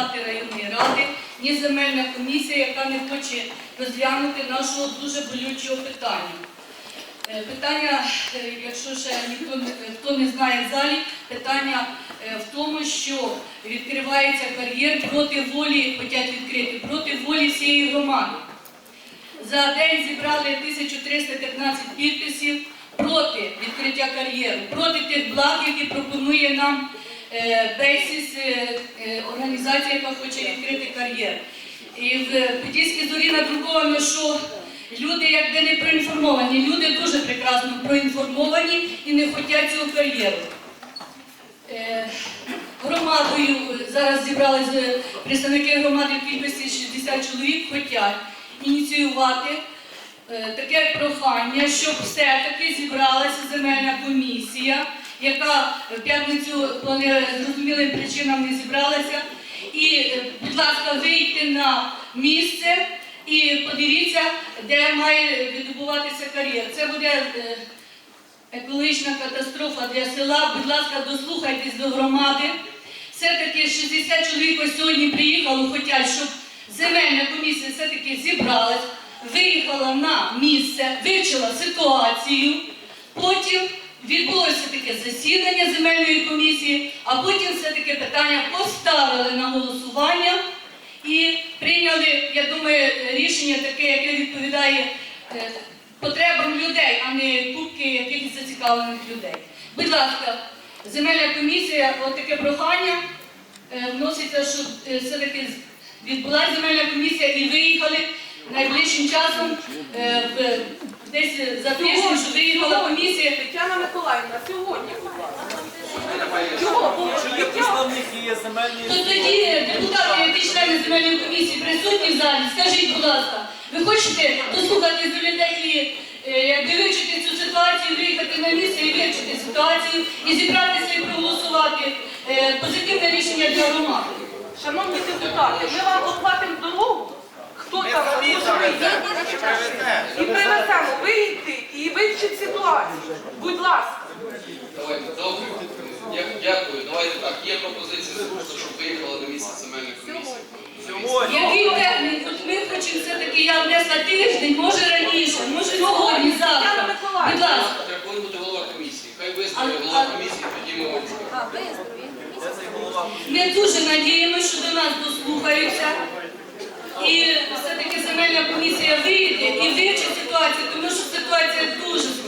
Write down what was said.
депутати районної ради, ні земельна комісія, яка не хоче розглянути нашого дуже болючого питання. Е, Питання, е, якщо ще ніхто хто не знає в залі, питання е, в тому, що відкривається кар'єр проти волі, хочуть відкрити, проти волі всієї громади. За день зібрали 1315 підписів проти відкриття кар'єру, проти тих благ, які пропонує нам Бейсіс, е, е, організація, яка хоче відкрити кар'єр. І в Подільській зорі надруковано, що люди якби не проінформовані, люди дуже прекрасно проінформовані і не хочуть цього кар'єру. Е, Громадою зараз зібралися представники громади в кількості 60 чоловік, хочуть ініціювати е, таке прохання, щоб все-таки зібралася земельна комісія, яка в п'ятницю по незрозумілим причинам не зібралася. І, е, будь ласка, вийти на місце і подивіться, де має відбуватися кар'єр. Це буде е, екологічна катастрофа для села. Будь ласка, дослухайтесь до громади. Все-таки 60 чоловік сьогодні приїхало, хочуть, щоб земельна комісія все-таки зібралась, виїхала на місце, вивчила ситуацію. Потім відбулося таке засідання земельної комісії, а потім все-таки питання поставили на голосування і прийняли, я думаю, рішення таке, яке відповідає е, потребам людей, а не кубки якихось зацікавлених людей. Будь ласка, земельна комісія, от таке прохання е, вноситься, щоб е, все-таки відбулася земельна комісія і виїхали найближчим часом десь за тиждень, щоб виїхала комісія. Миколаївна, сьогодні. Чого? Бо Чи є представники є земельні? То тоді депутати, які члени земельної комісії присутні в залі, скажіть, будь ласка, ви хочете дослухати до людей е, якби вивчити цю ситуацію, виїхати на місце і вивчити ситуацію і зібратися і проголосувати е, позитивне рішення для громади? Шановні депутати, ми вам оплатимо дорогу. Хто там може вийти? І привеземо вийти і вивчити ситуацію. Будь ласка. Давайте, добре. Дякую. Давайте так. Є пропозиція, щоб виїхала на місце земельної комісії. Який термін? От ми хочемо все-таки, я внесла тиждень, може раніше, може сьогодні, завтра. Будь ласка. Треба повинен бути голова комісії. Хай виставить голова комісії, тоді ми? Ми дуже надіємося, що до нас дослухаються. І все-таки земельна комісія вийде і вивчить ситуацію, тому що ситуація дуже